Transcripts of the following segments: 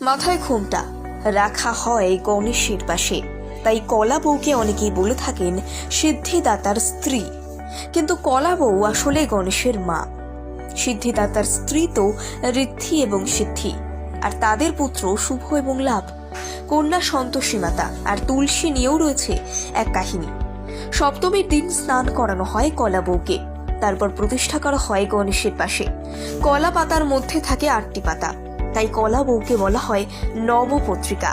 মাথায় ঘোমটা। রাখা হয় গণেশের পাশে। তাই কলা বউকে অনেকেই বলে থাকেন, সিদ্ধিদাতার স্ত্রী। কিন্তু কলা বউ আসলে গণেশের মা। সিদ্ধিদাতার স্ত্রী তো ঋদ্ধি এবং সিদ্ধি। আর তাদের পুত্র শুভ এবং লাভ। কন্যা সন্তোষী মাতা আর তুলসী নিয়েও রয়েছে এক কাহিনী। সপ্তমীর দিন স্নান করানো হয় কলা বউকে। তারপর প্রতিষ্ঠা করা হয় গণেশের পাশে। কলা পাতার মধ্যে থাকে আটটি পাতা। তাই কলা বউকে বলা হয় নবপত্রিকা।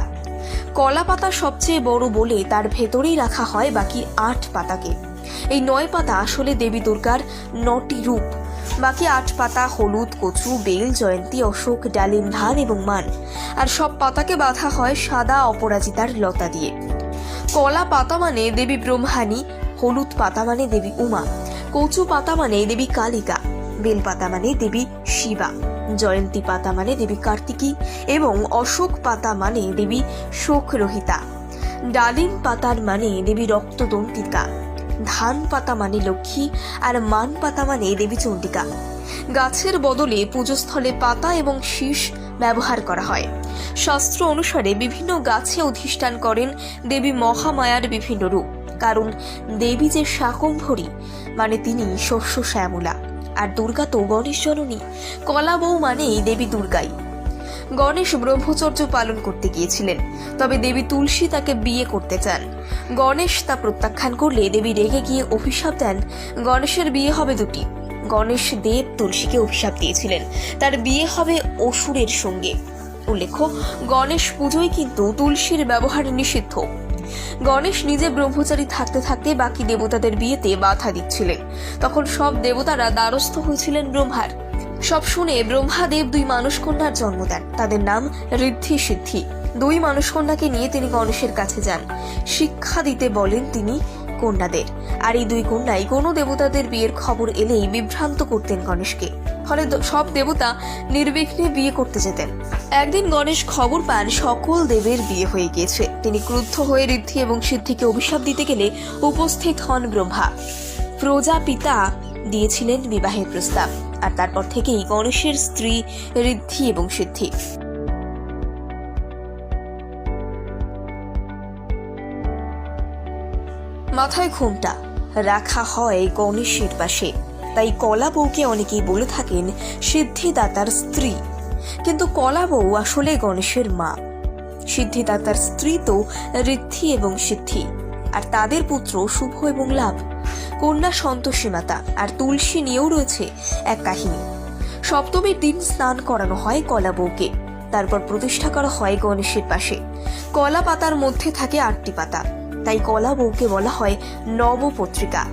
কলা পাতা সবচেয়ে বড় বলে তার ভেতরেই রাখা হয় বাকি আট পাতাকে। এই নয় পাতা আসলে দেবী দুর্গার নটি রূপ। বাকি আট পাতা হলুদ, কচু, বেল, জয়ন্তী, অশোক, ডালিম, ধান এবং মান। আর সব পাতাকে বাঁধা হয় সাদা অপরাজিতার লতা দিয়ে। কলা পাতা মানে দেবী ব্রহ্মাণী, হলুদ পাতা মানে দেবী উমা, কচু পাতা মানে দেবী কালিকা, বেল পাতা মানে দেবী শিবা। জয়ন্তী পাতা মানে দেবী কার্তিকী এবং অশোক পাতা মানে দেবী শোকরহিতা। ডালিম পাতার মানে দেবী রক্তদন্তিকা। ধান পাতা মানে লক্ষ্মী আর মান পাতা মানে দেবী চণ্ডিকা। গাছের বদলে পুজোস্থলে পাতা এবং শীষ ব্যবহার করা হয়। শাস্ত্র অনুসারে বিভিন্ন গাছে অধিষ্ঠান করেন দেবী মহামায়ার বিভিন্ন রূপ। কারণ দেবী যে শাকম্ভরী মানে তিনি শস্য শ্যামলা। আর দুর্গা তো গণেশ জননী। কলা বউ মানেই দেবী দুর্গাই। গণেশ ব্রহ্মচর্য পালন করতে গিয়েছিলেন, তবে দেবী তুলসী তাকে বিয়ে করতে চান। গণেশ তা প্রত্যাখ্যান করলে দেবী রেগে গিয়ে অভিশাপ দেন, গণেশের বিয়ে হবে দুটি। গণেশ দেব তুলসীকে অভিশাপ দিয়েছিলেন, তার বিয়ে হবে অসুরের সঙ্গে। উল্লেখ্য, গণেশ পুজোয় কিন্তু তুলসীর ব্যবহার নিষিদ্ধ। গণেশ নিজে ব্রহ্মচারী থাকতে থাকতে বাকি দেবতাদের বিয়েতে বাধা দিচ্ছিলেন। তখন সব দেবতারা দ্বারস্থ হয়েছিলেন ব্রহ্মার। সব শুনে ব্রহ্মাদেব দুই মানুষ কন্যার জন্ম দেন। তাদের নাম ঋদ্ধি সিদ্ধি। দুই মানুষ কন্যাকে নিয়ে তিনি গণেশের কাছে যান। শিক্ষা দিতে বলেন তিনি কন্যাদের। আর এই দুই কন্যাই কোনো দেবতাদের বিয়ের খবর এলেই বিভ্রান্ত করতেন গণেশকে। ফলে সব দেবতা নির্বিঘ্নে বিয়ে করতে যেতেন। একদিন গণেশ খবর পান, সকল দেবের বিয়ে হয়ে গিয়েছে। তিনি ক্রুদ্ধ হয়ে ঋদ্ধি এবং সিদ্ধিকে অভিশাপ দিতে গেলে উপস্থিত হন ব্রহ্মা। প্রজাপিতা দিয়েছিলেন বিবাহের প্রস্তাব, আর তারপর থেকেই গণেশের স্ত্রী ঋদ্ধি এবং সিদ্ধি। মাথায় ঘুমটা, রাখা হয় গণেশের পাশে। তাই কলা বউকে অনেকেই বলে থাকেন সিদ্ধিদাতার স্ত্রী। কিন্তু কলা বউ আসলে গণেশের মা। সিদ্ধিদাতার স্ত্রী তো ঋদ্ধি এবং সিদ্ধি, আর তাদের পুত্র শুভ এবং লাভ। কন্যা সন্তোষী মাতা, আর তুলসী নিয়েও রয়েছে এক কাহিনী। সপ্তমীর দিন স্নান করানো হয় কলা বউকে, তারপর প্রতিষ্ঠা করা হয় গণেশের পাশে। কলা পাতার মধ্যে থাকে আটটি পাতা, তাই কলা বউকে বলা হয় নবপত্রিকা।